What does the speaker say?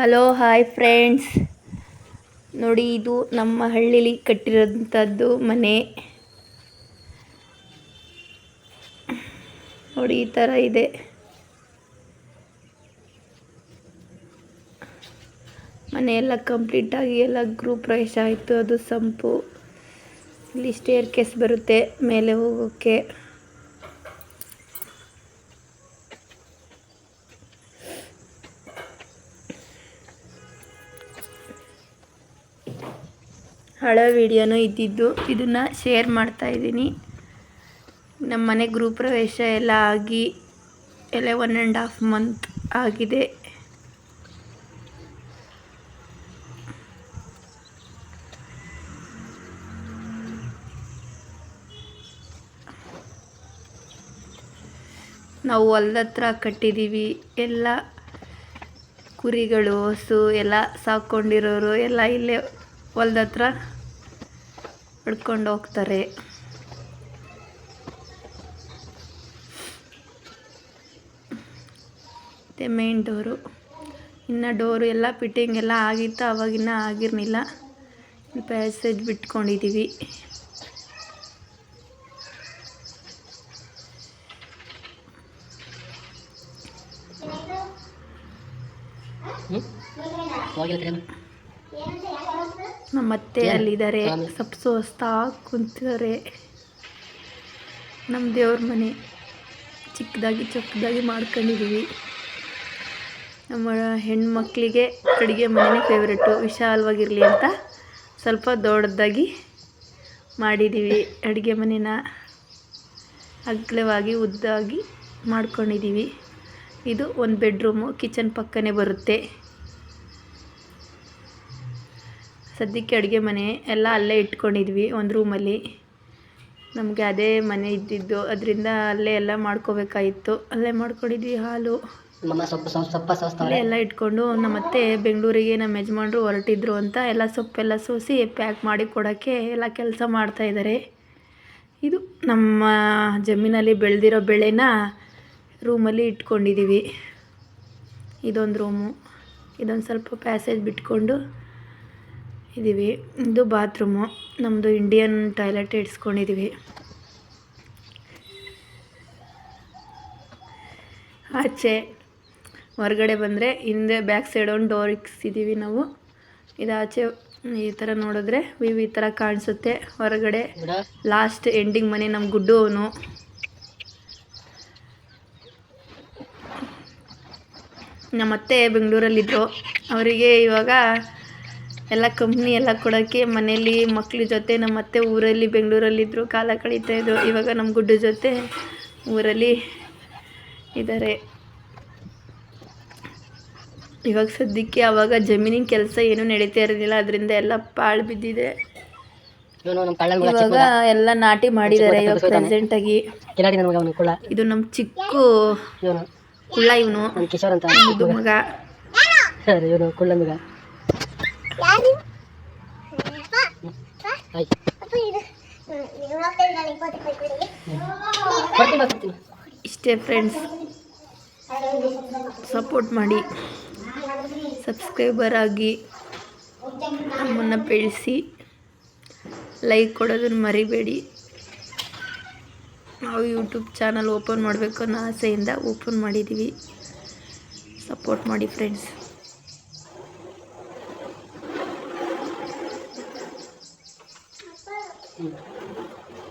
Hello hi friends ನೋಡಿ, ಇದು ನಮ್ಮ ಹಳ್ಳಿಲಿ ಕಟ್ಟಿರೋಂಥದ್ದು ಮನೆ. ನೋಡಿ, ಈ ಥರ ಇದೆ. ಮನೆ ಎಲ್ಲ ಕಂಪ್ಲೀಟಾಗಿ ಎಲ್ಲ ಗ್ರೂಪ್ ಪ್ರವೇಶ ಆಯಿತು. ಅದು ಸಂಪು. ಇಲ್ಲಿ ಸ್ಟೇರ್ ಕೇಸ್ ಬರುತ್ತೆ, ಮೇಲೆ ಹೋಗೋಕ್ಕೆ. ಹಳೆ ವಿಡಿಯೋನೂ ಇದ್ದಿದ್ದು. ಇದನ್ನು ಶೇರ್ ಮಾಡ್ತಾ ಇದ್ದೀನಿ. ನಮ್ಮ ಮನೆ ಗ್ರೂಪ್ ಪ್ರವೇಶ ಎಲ್ಲ ಆಗಿ ಎಲ್ಲ ಒನ್ ಆ್ಯಂಡ್ ಹಾಫ್ ಮಂತ್ ಆಗಿದೆ. ನಾವು ಹೊಲ್ದ ಹತ್ರ ಕಟ್ಟಿದ್ದೀವಿ. ಎಲ್ಲ ಕುರಿಗಳು, ಹಸು ಎಲ್ಲ ಸಾಕೊಂಡಿರೋರು ಎಲ್ಲ ಇಲ್ಲೇ ಹೊಲ್ದ ಹತ್ರ ಹಿಡ್ಕೊಂಡು ಹೋಗ್ತಾರೆ ಮತ್ತು ಮೇನ್ ಡೋರು ಇನ್ನು ಡೋರು ಎಲ್ಲ ಫಿಟ್ಟಿಂಗ್ ಎಲ್ಲ ಆಗಿತ್ತು ಅವಾಗಿನ್ನ ಆಗಿರಲಿಲ್ಲ. ಪ್ಯಾಸೇಜ್ ಬಿಟ್ಕೊಂಡಿದ್ದೀವಿ ನಮ್ಮ ಅತ್ತೆ ಅಲ್ಲಿದ್ದಾರೆ. ಸೊಪ್ಪು ಸೋಸ್ತಾ ಕುಂತಿದ್ದಾರೆ. ನಮ್ಮ ದೇವ್ರ ಮನೆ ಚಿಕ್ಕದಾಗಿ ಚೊಕ್ಕದಾಗಿ ಮಾಡ್ಕೊಂಡಿದ್ದೀವಿ ನಮ್ಮ ಹೆಣ್ಮಕ್ಳಿಗೆ ಅಡುಗೆ ಮನೆಯೇ ಫೇವ್ರೇಟು ವಿಶಾಲವಾಗಿರಲಿ ಅಂತ ಸ್ವಲ್ಪ ದೊಡ್ಡದಾಗಿ ಮಾಡಿದ್ದೀವಿ ಅಡುಗೆ ಮನೇನ ಅಗಲವಾಗಿ ಉದ್ದಾಗಿ ಮಾಡ್ಕೊಂಡಿದ್ದೀವಿ ಇದು ಒಂದು ಬೆಡ್ರೂಮು ಕಿಚನ್ ಪಕ್ಕನೇ ಬರುತ್ತೆ. ಸದ್ಯಕ್ಕೆ ಅಡುಗೆ ಮನೆ ಎಲ್ಲ ಅಲ್ಲೇ ಇಟ್ಕೊಂಡಿದ್ವಿ ಒಂದು ರೂಮಲ್ಲಿ. ನಮಗೆ ಅದೇ ಮನೆ ಇದ್ದಿದ್ದು. ಅದರಿಂದ ಅಲ್ಲೇ ಎಲ್ಲ ಮಾಡ್ಕೋಬೇಕಾಗಿತ್ತು. ಅಲ್ಲೇ ಮಾಡ್ಕೊಂಡಿದ್ವಿ ಹಾಲು. ಅಲ್ಲೇ ಎಲ್ಲ ಇಟ್ಕೊಂಡು ನಮ್ಮತ್ತೆ ಬೆಂಗಳೂರಿಗೆ ನಮ್ಮ ಯಜಮಾನ್ರು ಹೊರಟಿದ್ರು ಅಂತ ಎಲ್ಲ ಸೊಪ್ಪೆಲ್ಲ ಸೋಸಿ ಪ್ಯಾಕ್ ಮಾಡಿ ಕೊಡೋಕ್ಕೆ ಎಲ್ಲ ಕೆಲಸ ಮಾಡ್ತಾಯಿದ್ದಾರೆ ಇದು ನಮ್ಮ ಜಮೀನಲ್ಲಿ ಬೆಳೆದಿರೋ ಬೆಳೆನ ರೂಮಲ್ಲಿ ಇಟ್ಕೊಂಡಿದ್ದೀವಿ. ಇದೊಂದು ರೂಮು. ಇದೊಂದು ಸ್ವಲ್ಪ ಪ್ಯಾಸೇಜ್ ಬಿಟ್ಕೊಂಡು ಇದ್ದೀವಿ. ಇದು ಬಾತ್ರೂಮು ನಮ್ಮದು ಇಂಡಿಯನ್ ಟಾಯ್ಲೆಟ್ ಇಡ್ಸ್ಕೊಂಡಿದ್ದೀವಿ. ಆಚೆ ಹೊರಗಡೆ ಬಂದರೆ ಹಿಂದೆ ಬ್ಯಾಕ್ ಸೈಡ್ ಒಂದು ಡೋರ್ ಇಕ್ಸಿದ್ದೀವಿ ನಾವು. ಇದು ಆಚೆ ಈ ಥರ ನೋಡಿದ್ರೆ ವಿವ್ ಈ ಥರ ಕಾಣಿಸುತ್ತೆ. ಹೊರಗಡೆ ಲಾಸ್ಟ್ ಎಂಡಿಂಗ್ ಮನೆ ನಮ್ಮ ಗುಡ್ಡು ಅವನು. ನಮ್ಮತ್ತೆ ಬೆಂಗಳೂರಲ್ಲಿದ್ದರು ಅವರಿಗೆ ಇವಾಗ ಎಲ್ಲ ಕಂಪ್ನಿ ಎಲ್ಲ ಕೊಡೋಕ್ಕೆ ಮನೇಲಿ ಮಕ್ಳ ಜೊತೆ ನಮ್ಮ ಅತ್ತೆ ಊರಲ್ಲಿ ಬೆಂಗಳೂರಲ್ಲಿದ್ದರು ಕಾಲ ಕಳೀತಾಯಿದ್ರು ಇವಾಗ ನಮ್ಮ ಗುಡ್ಡ ಜೊತೆ ಊರಲ್ಲಿ ಇದ್ದಾರೆ ಇವಾಗ ಸದ್ಯಕ್ಕೆ ಆವಾಗ ಜಮೀನಿನ ಕೆಲಸ ಏನೂ ನಡೀತಾ ಇರಲಿಲ್ಲ ಅದರಿಂದ ಎಲ್ಲ ಪಾಳು ಬಿದ್ದಿದೆ. ಇವಾಗ ಎಲ್ಲ ನಾಟಿ ಮಾಡಿದ್ದಾರೆ ಇವಾಗ ಪ್ರೆಸೆಂಟಾಗಿ ಇದು ನಮ್ಮ ಚಿಕ್ಕ ಕುಳ್ಳ ಇವನು. ಕಿಶೋರ್ ಅಂತ. ಮಗ. ಇವನು ಕುಳ್ಳ ಮಗ. ಇಷ್ಟೇ ಫ್ರೆಂಡ್ಸ್ ಸಪೋರ್ಟ್ ಮಾಡಿ. ಸಬ್ಸ್ಕ್ರೈಬರ್ ಆಗಿ ನಮ್ಮನ್ನು ಬೆಳೆಸಿ. ಲೈಕ್ ಕೊಡೋದನ್ನು ಮರಿಬೇಡಿ. ನಾವು ಯೂಟ್ಯೂಬ್ ಚಾನಲ್ ಓಪನ್ ಮಾಡಬೇಕು ಅನ್ನೋ ಆಸೆಯಿಂದ ಓಪನ್ ಮಾಡಿದ್ದೀವಿ ಸಪೋರ್ಟ್ ಮಾಡಿ ಫ್ರೆಂಡ್ಸ್ assim.